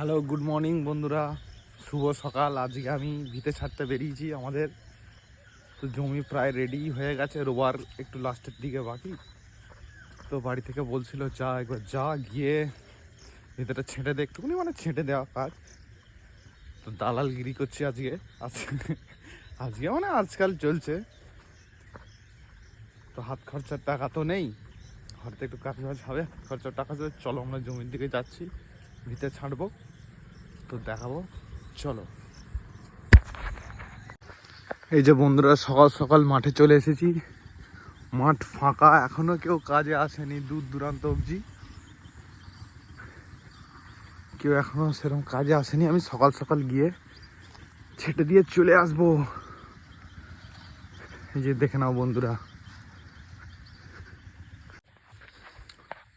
Hello good morning বন্ধুরা। শুভ সকাল। আজকে আমি ভিতে ছাড়তে বেরিয়েছি আমাদের। তো জমি প্রায় রেডি হয়ে গেছে। রোবার একটু লাস্টের দিকে বাকি। তো বাড়ি থেকে বলছিল, যা, একবার যা গিয়ে ভিতরে ছেঁটে দে একটুখানি। মানে ছেঁটে দেওয়া কাজ। তো দালালগিরি করছি আজকে। আজকে মানে আজকাল চলছে। তো হাত খরচার টাকা তো নেই। হয়তো একটু কাজ বাজ হবে খরচার টাকা চলো, আমরা জমির দিকে যাচ্ছি। ভিতে ছাড়বো। তো দেখাবো। চলো। এই যে বন্ধুরা, সকাল সকাল মাঠে চলে এসেছি। মাঠ ফাঁকা, এখনও কেউ কাজে আসেনি দূর দূরান্ত অবধি। কেউ এখনও সেরকম কাজে আসেনি। আমি সকাল সকাল গিয়ে ছেটে দিয়ে চলে আসব। এই যে দেখে নাও বন্ধুরা।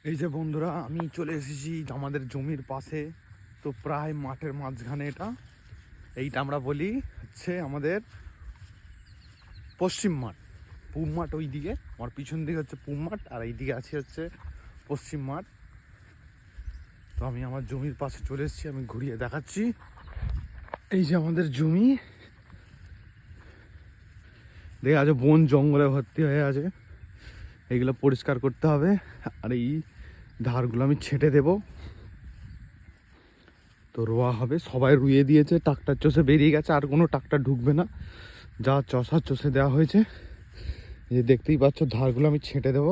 এই যে বন্ধুরা, আমি চলে এসেছি আমাদের জমির পাশে। তো প্রায় মাঠের মাঝখানে এটা। এইটা আমরা বলি হচ্ছে আমাদের পশ্চিম মাঠ। পূব মাঠ ওই দিকে আমার পিছন দিকে হচ্ছে পূব মাঠ, আর এই দিকে আছে হচ্ছে পশ্চিম মাঠ। তো আমি আমার জমির পাশে চলে এসেছি, আমি ঘুরিয়ে দেখাচ্ছি। এই যে আমাদের জমি। দেখে আছে বন জঙ্গলে ভর্তি হয়ে আছে। এগুলো পরিষ্কার করতে হবে। আর এই ধারগুলো আমি ছেটে দেব। তো রোয়া হবে, সবাই রুইয়ে দিয়েছে ট্রাক্টার চষে বেরিয়ে গেছে, আর কোনো ট্রাক্টার ঢুকবে না। যা চষা চষে দেওয়া হয়েছে। যে দেখতেই পাচ্ছ, ধারগুলো আমি ছেটে দেব।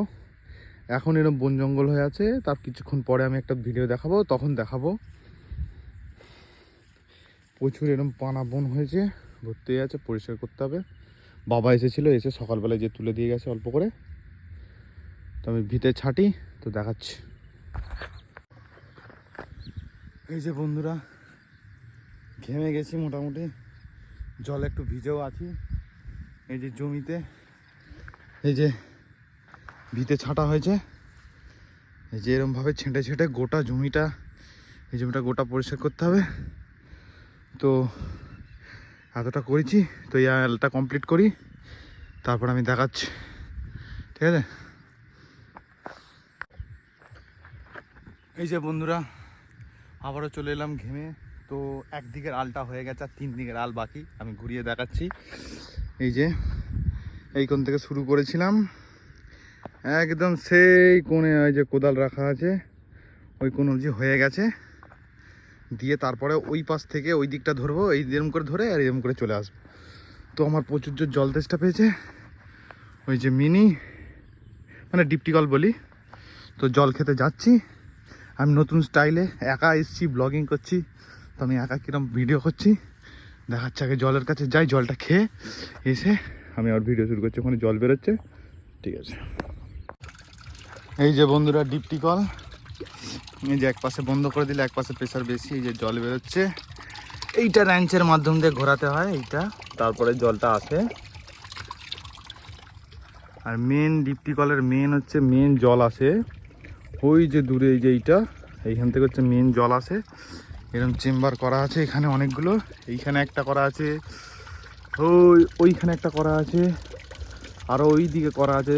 এখন এরকম বন জঙ্গল হয়ে আছে, তার কিছুক্ষণ পরে আমি একটা ভিডিও দেখাবো, তখন দেখাবো। প্রচুর এরকম পানা বন হয়েছে, ভর্তি হয়ে আছে, পরিষ্কার করতে হবে। বাবা এসেছিল, এসে সকালবেলায় যে তুলে দিয়ে গেছে অল্প করে। তো আমি ভিতে ছাটি, তো দেখাচ্ছি। এই যে বন্ধুরা, ঘেমে গেছি মোটামুটি। জল একটু ভিজেও আছি। এই যে জমিতে, এই যে ভিতে ছাটা হয়েছে। এই যে এরমভাবে ছেঁটে ছেঁটে গোটা জমিটা, এই জমিটা গোটা পরিষ্কার করতে হবে। তো এতটা করেছি, তো এই আলটা কমপ্লিট করি। তারপর আমি দেখাচ্ছি। ঠিক আছে? এই যে বন্ধুরা, আবারও চলে এলাম ঘেমে। তো একদিকের আলটা হয়ে গেছে, আর তিন দিকের আল বাকি। আমি ঘুরিয়ে দেখাচ্ছি। এই যে এই কোণ থেকে শুরু করেছিলাম। একদম সেই কোণে ওই যে কোদাল রাখা আছে, ওই কোণ অবধি হয়ে গেছে। দিয়ে তারপরে ওই পাশ থেকে ওই দিকটা ধরবো, এই এরম করে ধরে আর এরম করে চলে আসব। তো আমার প্রচুর জোর জল তেষ্টা পেয়েছে। ওই যে মিনি মানে ডিপটি কল বলি। তো জল খেতে যাচ্ছি। আমি নতুন স্টাইলে একা এসছি ব্লগিং করছি। তো আমি একা কিরম ভিডিও করছি, দেখাচ্ছে আগে জলের কাছে। যাই, জলটা খেয়ে এসে আমি আর ভিডিও শুরু করছি, ওখানে জল বেরোচ্ছে। ঠিক আছে। এই যে বন্ধুরা ডিপটি কল এই যে এক পাশে বন্ধ করে দিলে এক পাশে প্রেশার বেশি, এই যে জল বেরোচ্ছে। এইটা র্যাঞ্চের মাধ্যম দিয়ে ঘোরাতে হয়, এইটা। তারপরে জলটা আসে। আর মেন ডিপটি কলের মেন হচ্ছে মেন জল আসে। ওই যে দূরে এই যে এইটা, এইখান থেকে হচ্ছে মেন জল আসে। এরকম চেম্বার করা আছে এখানে অনেকগুলো। এইখানে একটা করা আছে। ওই ওইখানে একটা করা আছে। আরও ওই দিকে করা আছে।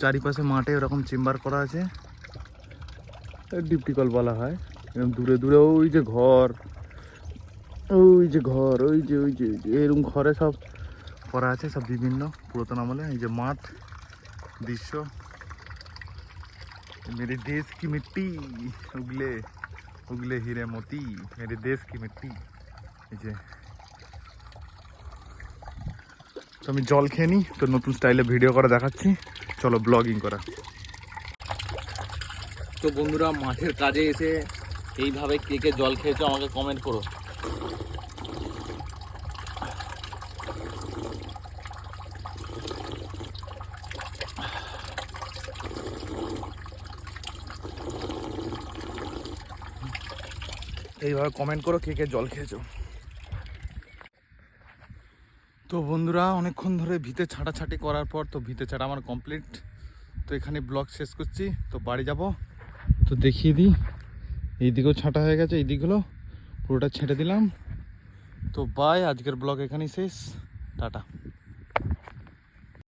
চারিপাশে মাঠে ওরকম চেম্বার করা আছে। ডিপটি কল বলা হয়। এরকম দূরে দূরে ওই যে ঘর। ওই যে ঘর, ওই যে ওই যে এরকম ঘরে সব করা আছে, সব বিভিন্ন পুরাতন আমলে। এই যে মাঠ, দৃশ্য। मेरे देश की मिट्टी उगले उगले हीरे मोती मेरे देश की मिट्टी এই যে তো আমি জল খেয়ে নিই তো নতুন স্টাইলে ভিডিও করে দেখাচ্ছি চলো ব্লগিং করা তো বন্ধুরা মাঠের কাজে এসে এইভাবে কে কে জল খেয়েছো আমাকে কমেন্ট করো এইভাবে কমেন্ট করো কে কে জল খেয়েছো। তো বন্ধুরা, অনেকক্ষণ ধরে ভিতে ছাটাছাটি করার পর তো ভিতে ছাটা আমার কমপ্লিট তো এখানে ব্লগ শেষ করছি, তো বাড়ি যাব। তো দেখিয়ে দিই এই দিকেও ছাটা হয়ে গেছে এই দিকগুলো পুরোটা ছেটে দিলাম। তো বাই আজকের ব্লগ এখানেই শেষ। টাটা।